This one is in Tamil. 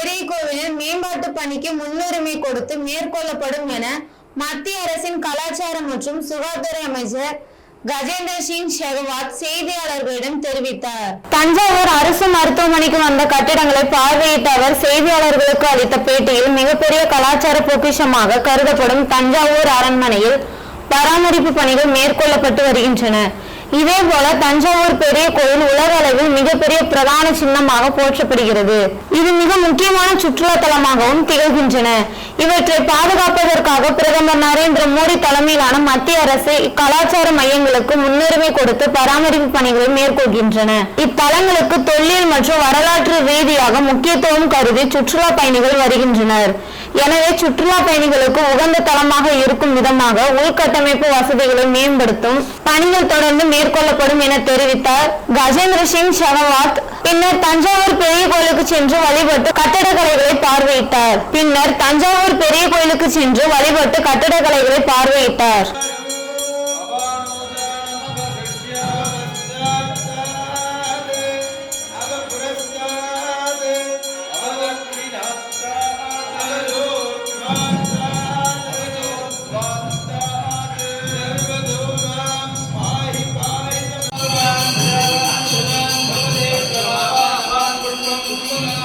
பெரிய கோவிலின் மேம்பாட்டு பணிக்கு முன்னுரிமை கொடுத்து மேற்கொள்ளப்படும் என மத்திய அரசின் கலாச்சாரம் மற்றும் சுகாதார அமைச்சர் கஜேந்திர சிங் ஷெகவாத் செய்தியாளர்களிடம் தெரிவித்தார். தஞ்சாவூர் அரசு மருத்துவமனைக்கு வந்த கட்டிடங்களை பார்வையிட்ட அவர் செய்தியாளர்களுக்கு அளித்த பேட்டியில் மிகப்பெரிய கலாச்சார பொக்கிஷமாக கருதப்படும் தஞ்சாவூர் அரண்மனையில் பராமரிப்பு பணிகள் மேற்கொள்ளப்பட்டு வருகின்றன. இதேபோல தஞ்சாவூர் பெரிய கோயில் உலக அளவில் மிகப்பெரிய பிரதான சின்னமாக போற்றப்படுகிறது. இது மிக முக்கியமான சுற்றுலா தலமாகவும் திகழ்கின்றன. இவற்றை பாதுகாப்பதற்காக பிரதமர் நரேந்திர மோடி தலைமையிலான மத்திய அரசு இக்கலாச்சார மையங்களுக்கு முன்னுரிமை கொடுத்து பராமரிப்பு பணிகளை மேற்கொள்கின்றன. இத்தலங்களுக்கு தொல்லியல் மற்றும் வரலாற்று ரீதியாக முக்கியத்துவம் கருதி சுற்றுலா பயணிகள் வருகின்றனர். எனவே சுற்றுலா பயணிகளுக்கு உகந்த தளமாக இருக்கும் விதமாக உள்கட்டமைப்பு வசதிகளை மேம்படுத்தும் பணிகள் தொடர்ந்து மேற்கொள்ளப்படும் என தெரிவித்தார் கஜேந்திர சிங் ஷெகாவத் பின்னர் தஞ்சாவூர் பெரிய கோயிலுக்கு சென்று வழிபட்டு கட்டடக்கலைகளை பார்வையிட்டார். பின்னர் தஞ்சாவூர் பெரிய கோயிலுக்கு சென்று வழிபட்டு கட்டடக்கலைகளை பார்வையிட்டார். Santo,